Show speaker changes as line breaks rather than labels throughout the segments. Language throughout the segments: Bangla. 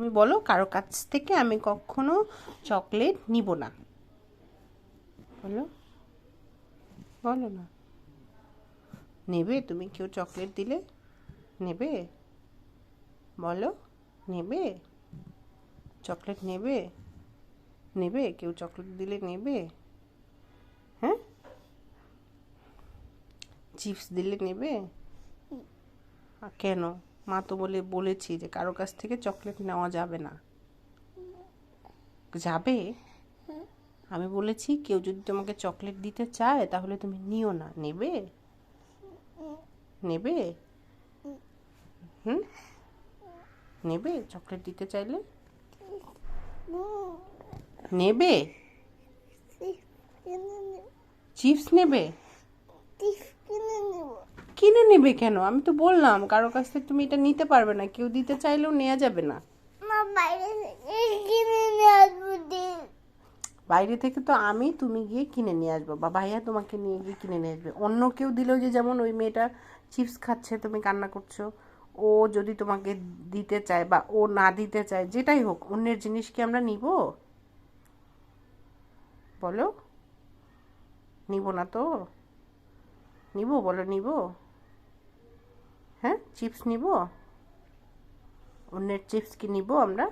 তুমি বলো কারও কাছ থেকে আমি কখনো চকলেট নিব না। বলো। বলো না। নেবে? তুমি কেউ চকলেট দিলে? নেবে? বলো। নেবে? চকলেট নেবে? নেবে? কেউ চকলেট দিলে নেবে? হ্যাঁ? চিপস দিলে নেবে? কেন? মা তো বলে বলেছি যে কারও কাছ থেকে চকলেট নেওয়া যাবে না। যাবে? আমি বলেছি কেউ যদি তোমাকে চকলেট দিতে চায় তাহলে তুমি নিও না। নেবে? নেবে? হুম? নেবে? চকলেট দিতে চাইলে? নেবে? চিপস নেবে। কিনে নেবে কেন? আমি তো বললাম কারও কাছ থেকে তুমি এটা নিতে পারবে না কেউ দিতে চাইলেও নেওয়া যাবে না।
বাইরে থেকে
তো আমি তুমি গিয়ে কিনে নিয়ে আসব বা ভাইয়া তোমাকে নিয়ে গিয়ে কিনে নিয়ে আসবে। অন্য কেউ দিলেও যে যেমন ওই মেয়েটা চিপস খাচ্ছে তুমি কান্না করছ ও যদি তোমাকে দিতে চায় বা ও না দিতে চায় যেটাই হোক অন্যের জিনিস কি আমরা নিব? বলো। নিব না তো? নিব বলো নিব। হ্যাঁ চিপস নিব। অন্যের চিপস কি নিব আমরা?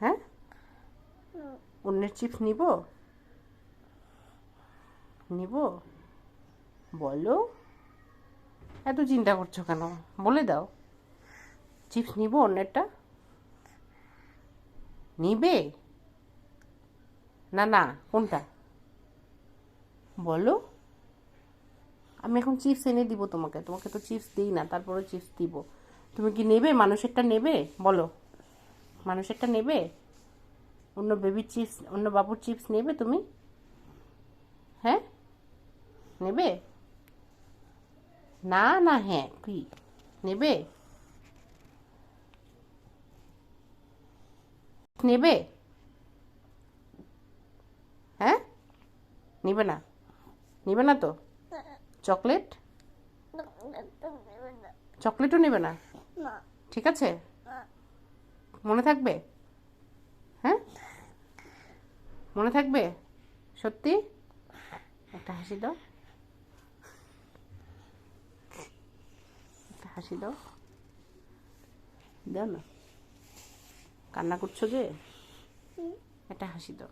হ্যাঁ? অন্যের চিপস নিব? নিব। বলো। এত চিন্তা করছ কেন? বলে দাও। চিপস নিব অন্যেরটা? নিবে? না না কোনটা? বলো। আমি এখন চিপস এনে দিব তোমাকে। তোমাকে তো চিপস দিই না তারপরে চিপস দিব। তুমি কি নেবে? মানুষেরটা নেবে? বলো। মানুষেরটা নেবে? অন্য বেবির চিপস অন্য বাবুর চিপস নেবে তুমি? হ্যাঁ? নেবে? না না হ্যাঁ কি? নেবে? নেবে? হ্যাঁ? নেবে না। নেবে না তো? চকলেট? চকলেটও নেবে
না?
ঠিক আছে? মনে থাকবে? হ্যাঁ? মনে থাকবে? সত্যি? একটা হাসি দাও। একটা হাসি দাও। দাও না। কান্না করছ যে? একটা হাসি দাও।